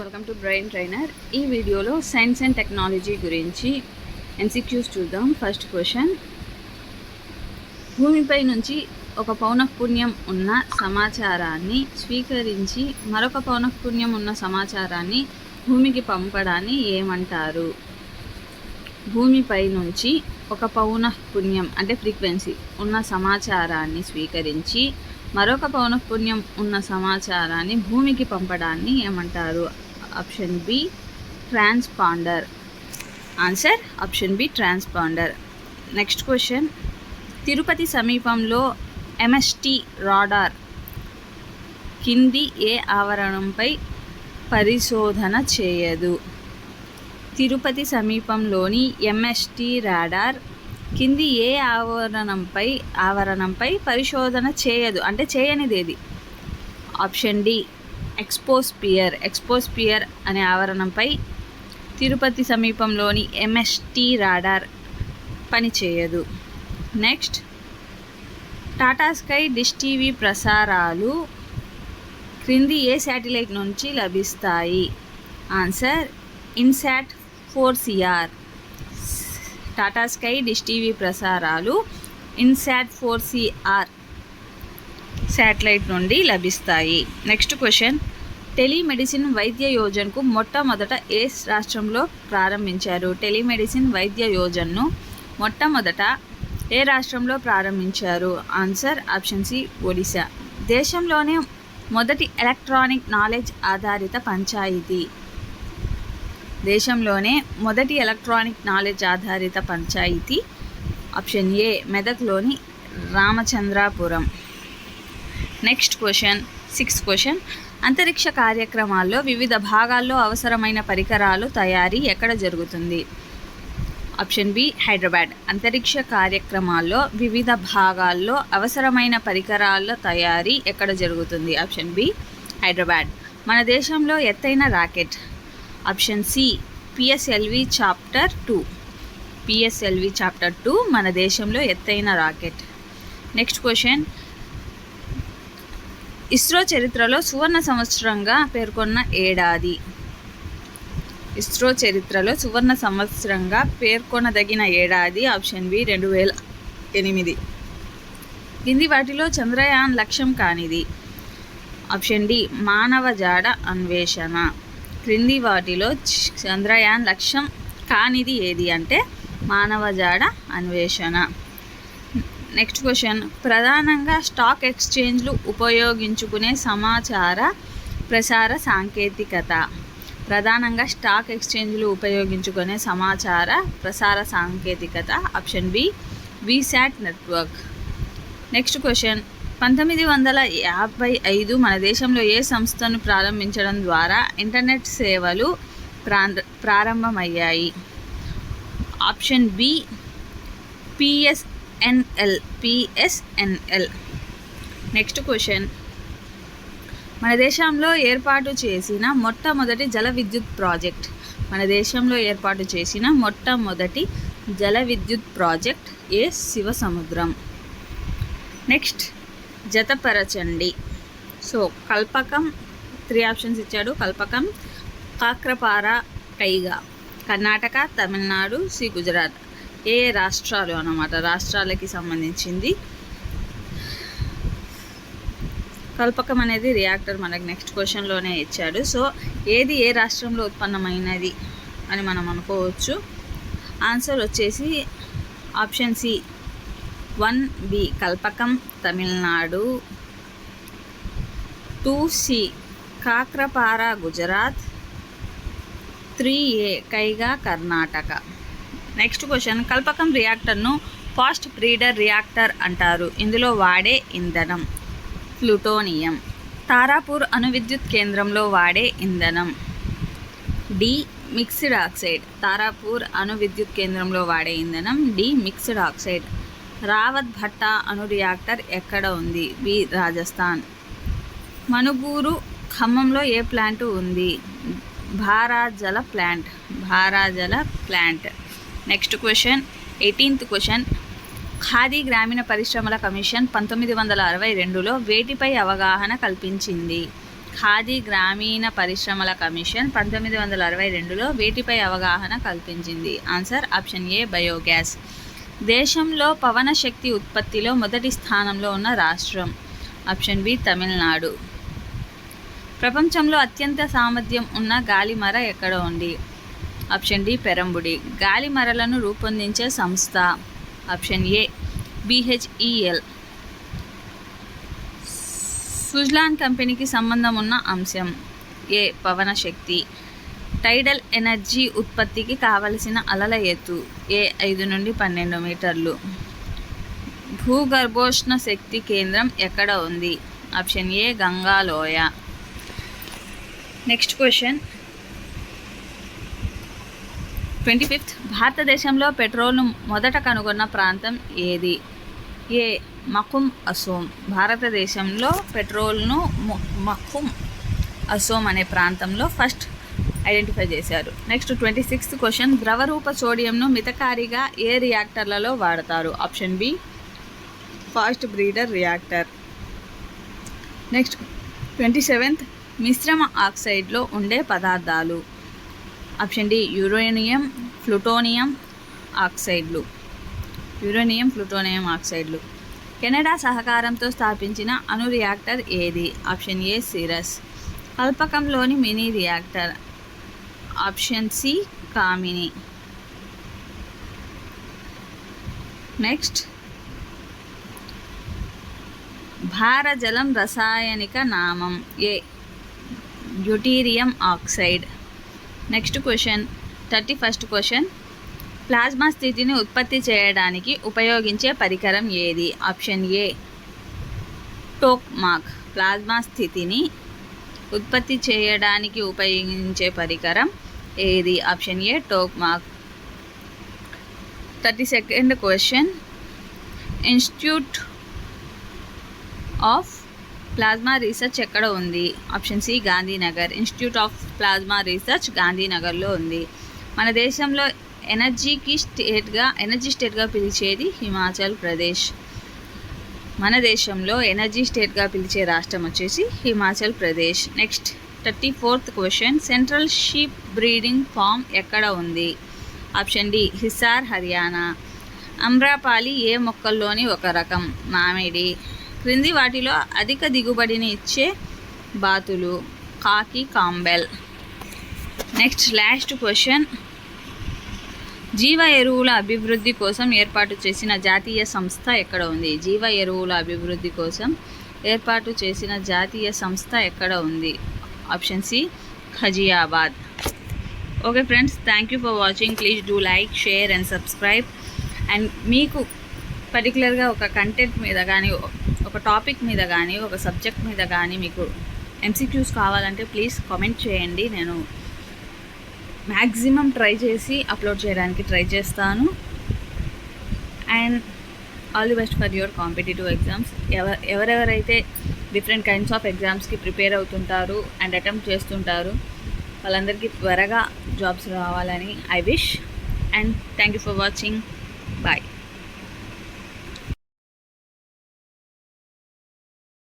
Welcome to brain trainer ఈ వీడియోలో science and technology గురించి ఎన్సిక్యూస్ చూద్దాం. ఫస్ట్ క్వశ్చన్ భూమిపై నుంచి ఒక పౌనఃపుణ్యం ఉన్న సమాచారాన్ని స్వీకరించి మరొక పౌనఃపుణ్యం ఉన్న సమాచారాన్ని భూమికి పంపడాన్ని ఏమంటారు? భూమిపై నుంచి ఒక పౌనఃపుణ్యం అంటే ఫ్రీక్వెన్సీ ఉన్న సమాచారాన్ని స్వీకరించి మరొక పౌనఃపుణ్యం ఉన్న సమాచారాన్ని భూమికి పంపడాన్ని ఏమంటారు? Option B transponder answer option B transponder next question Tirupati సమీపంలో ఎంఎస్టి రాడార్ కింది ఏ ఆవరణంపై పరిశోధన చేయదు? తిరుపతి సమీపంలోని ఎంఎస్టి రాడార్ కింది ఏ ఆవరణంపై ఆవరణంపై పరిశోధన చేయదు. అంటే చేయనిదేది? ఆప్షన్ డి ఎక్స్పోస్పియర్ ఎక్స్పోస్పియర్ అనే ఆవరణంపై తిరుపతి సమీపంలోని ఎంఎస్టి రాడార్ పనిచేయదు. Next Tata Sky Dish TV ప్రసారాలు క్రింది ఏ శాటిలైట్ నుంచి లభిస్తాయి? Answer INSAT four CR Tata Sky Dish TV ప్రసారాలు ఇన్సాట్ ఫోర్ సిఆర్ శాటిలైట్ నుండి లభిస్తాయి. నెక్స్ట్ క్వశ్చన్ టెలిమెడిసిన్ వైద్య యోజనకు మొట్టమొదట ఏ రాష్ట్రంలో ప్రారంభించారు. టెలిమెడిసిన్ వైద్య యోజనను మొట్టమొదట ఏ రాష్ట్రంలో ప్రారంభించారు? Answer option C Odisha. దేశంలోనే మొదటి ఎలక్ట్రానిక్ నాలెడ్జ్ ఆధారిత పంచాయతీ. దేశంలోనే మొదటి ఎలక్ట్రానిక్ నాలెడ్జ్ ఆధారిత panchayat. Option A మెదక్లోని Ramachandrapuram. Next question sixth question. అంతరిక్ష కార్యక్రమాల్లో వివిధ భాగాల్లో అవసరమైన పరికరాలు తయారీ ఎక్కడ జరుగుతుంది? Option B Hyderabad. అంతరిక్ష కార్యక్రమాల్లో వివిధ భాగాల్లో అవసరమైన పరికరాల తయారీ ఎక్కడ జరుగుతుంది? Option B Hyderabad. మన దేశంలో ఎత్తైన rocket. Option C PSLV chapter two. PSLV chapter two మన దేశంలో ఎత్తైన రాకెట్. నెక్స్ట్ క్వశ్చన్ ఇస్రో చరిత్రలో సువర్ణ సంవత్సరంగా పేర్కొన్న ఏడాది. ఇస్రో చరిత్రలో సువర్ణ సంవత్సరంగా పేర్కొనదగిన ఏడాది ఆప్షన్ బి రెండు వేల ఎనిమిది కింది వాటిలో చంద్రయాన్ లక్ష్యం కానిది. ఆప్షన్ డి మానవ జాడ అన్వేషణ. క్రింది వాటిలో చంద్రయాన్ లక్ష్యం కానిది ఏది అంటే మానవ జాడ అన్వేషణ. Next question. ప్రధానంగా స్టాక్ ఎక్స్చేంజ్లు ఉపయోగించుకునే సమాచార ప్రసార సాంకేతికత. ప్రధానంగా స్టాక్ ఎక్స్చేంజ్లు ఉపయోగించుకునే సమాచార ప్రసార సాంకేతికత option B VSAT network. Next question. పంతొమ్మిది వందల యాభై ఐదు మన దేశంలో ఏ సంస్థను ప్రారంభించడం ద్వారా ఇంటర్నెట్ సేవలు ప్రారంభమయ్యాయి? Option B NL BSNL next question మన దేశంలో ఏర్పాటు చేసిన మొట్టమొదటి జల విద్యుత్ ప్రాజెక్ట్. మన దేశంలో ఏర్పాటు చేసిన మొట్టమొదటి జల విద్యుత్ project A Shivasamudram next జతపరచండి. సో కల్పకం త్రీ ఆప్షన్స్ ఇచ్చాడు. కల్పకం కాక్రపార కైగా. కర్ణాటక తమిళనాడు సి గుజరాత్. ఏ రాష్ట్రాలు అన్నమాట? రాష్ట్రాలకి సంబంధించింది. కల్పకం అనేది రియాక్టర్ మనకు నెక్స్ట్ క్వశ్చన్లోనే ఇచ్చాడు. సో ఏది ఏ రాష్ట్రంలో ఉత్పన్నమైనది అని మనం అనుకోవచ్చు. ఆన్సర్ వచ్చేసి option C one B Kalpakkam Tamil Nadu. Two C Kakrapar Gujarat. Three A Kaiga Karnataka. Next question Kalpakkam రియాక్టర్ను fast breeder reactor అంటారు. ఇందులో వాడే ఇంధనం. ప్లూటోనియం. తారాపూర్ అణు విద్యుత్ కేంద్రంలో వాడే ఇంధనం. D mixed oxide. తారాపూర్ అణు విద్యుత్ కేంద్రంలో వాడే ఇంధనం. D mixed oxide. Rawat Bhata అణు రియాక్టర్ ఎక్కడ ఉంది? బి రాజస్థాన్. మనుగూరు ఖమ్మంలో ఏ ప్లాంట్ ఉంది? భారాజల plant. భారాజల plant. Next question eighteenth question. Khadi గ్రామీణ పరిశ్రమల కమిషన్ పంతొమ్మిది వందల అరవై రెండులో వేటిపై అవగాహన కల్పించింది? ఖాదీ గ్రామీణ పరిశ్రమల కమిషన్ పంతొమ్మిది వందల అరవై రెండులో వేటిపై అవగాహన కల్పించింది? Answer option A biogas. దేశంలో పవన శక్తి ఉత్పత్తిలో మొదటి స్థానంలో ఉన్న రాష్ట్రం. Option B Tamil Nadu. ప్రపంచంలో అత్యంత సామర్థ్యం ఉన్న గాలిమర ఎక్కడ ఉంది? ఆప్షన్ డి పెరంబుడి. గాలి మరలను రూపొందించే సంస్థ. ఆప్షన్ ఏ బిహెచ్ఈఎల్ సుజ్లాన్ కంపెనీకి సంబంధం ఉన్న అంశం ఏ పవన శక్తి టైడల్ ఎనర్జీ ఉత్పత్తికి కావలసిన అలల ఎత్తు ఏ ఐదు నుండి పన్నెండు మీటర్లు. భూగర్భోష్ణ శక్తి కేంద్రం ఎక్కడ ఉంది? Option A గంగాలోయ. Next question. Twenty fifth భారతదేశంలో పెట్రోల్ను మొదట కనుగొన్న ప్రాంతం ఏది? ఏ. మకుమ్ అసోం. భారతదేశంలో పెట్రోల్ను ము- మకుమ్ అసోం అనే ప్రాంతంలో ఫస్ట్ ఐడెంటిఫై చేశారు. Next twenty sixth question. ద్రవరూప సోడియంను మితకారిగా ఏ రియాక్టర్లలో వాడతారు? Option B fast breeder reactor. Next twenty seventh మిశ్రమ ఆక్సైడ్లో ఉండే పదార్థాలు. ఆప్షన్ డి యురేనియం ప్లూటోనియం ఆక్సైడ్లు. యురేనియం ప్లూటోనియం ఆక్సైడ్లు. కెనడా సహకారంతో స్థాపించిన అణు రియాక్టర్ ఏది? Option A CIRUS. కల్పకంలోని mini reactor. Option C KAMINI. Next. భారజలం రసాయనిక నామం. A. Deuterium oxide. Next question thirty first question. Plasma స్థితిని ఉత్పత్తి చేయడానికి ఉపయోగించే పరికరం ఏది? ఆప్షన్ ఏ టోక్మాక్ ప్లాజ్మా స్థితిని ఉత్పత్తి చేయడానికి ఉపయోగించే పరికరం ఏది? Option A tokamak thirty second question institute of plasma research ఎక్కడ ఉంది? Option C Gandhinagar. Institute of plasma research గాంధీనగర్లో ఉంది. మన దేశంలో ఎనర్జీకి స్టేట్గా ఎనర్జీ స్టేట్గా పిలిచేది హిమాచల్ ప్రదేశ్. మన దేశంలో ఎనర్జీ స్టేట్గా పిలిచే రాష్ట్రం వచ్చేసి Himachal Pradesh. Next thirty fourth question. Central sheep breeding farm ఎక్కడ ఉంది? Option D Hisar Haryana. Amrapali ఏ మొక్కల్లోని ఒక రకం? మామిడి. క్రింది వాటిలో అధిక దిగుబడిని ఇచ్చే బాతులు కాకి కాంబెల్. Next last question. జీవ ఎరువుల అభివృద్ధి కోసం ఏర్పాటు చేసిన జాతీయ సంస్థ ఎక్కడ ఉంది? జీవ ఎరువుల అభివృద్ధి కోసం ఏర్పాటు చేసిన జాతీయ సంస్థ ఎక్కడ ఉంది? Option C Ghaziabad. Okay friends thank you for watching please do like share and subscribe and మీకు పర్టికులర్గా ఒక కంటెంట్ మీద కానీ ఒక టాపిక్ మీద కానీ ఒక సబ్జెక్ట్ మీద కానీ మీకు ఎంసీక్యూస్ కావాలంటే ప్లీజ్ కామెంట్ చేయండి. నేను మ్యాక్సిమం ట్రై చేసి అప్లోడ్ చేయడానికి ట్రై చేస్తాను. And all the best for your competitive exams ఎవ ఎవరెవరైతే డిఫరెంట్ కైండ్స్ ఆఫ్ ఎగ్జామ్స్కి ప్రిపేర్ అవుతుంటారు అండ్ అటెంప్ట్ చేస్తుంటారు వాళ్ళందరికీ త్వరగా జాబ్స్ రావాలని I wish and thank you for watching bye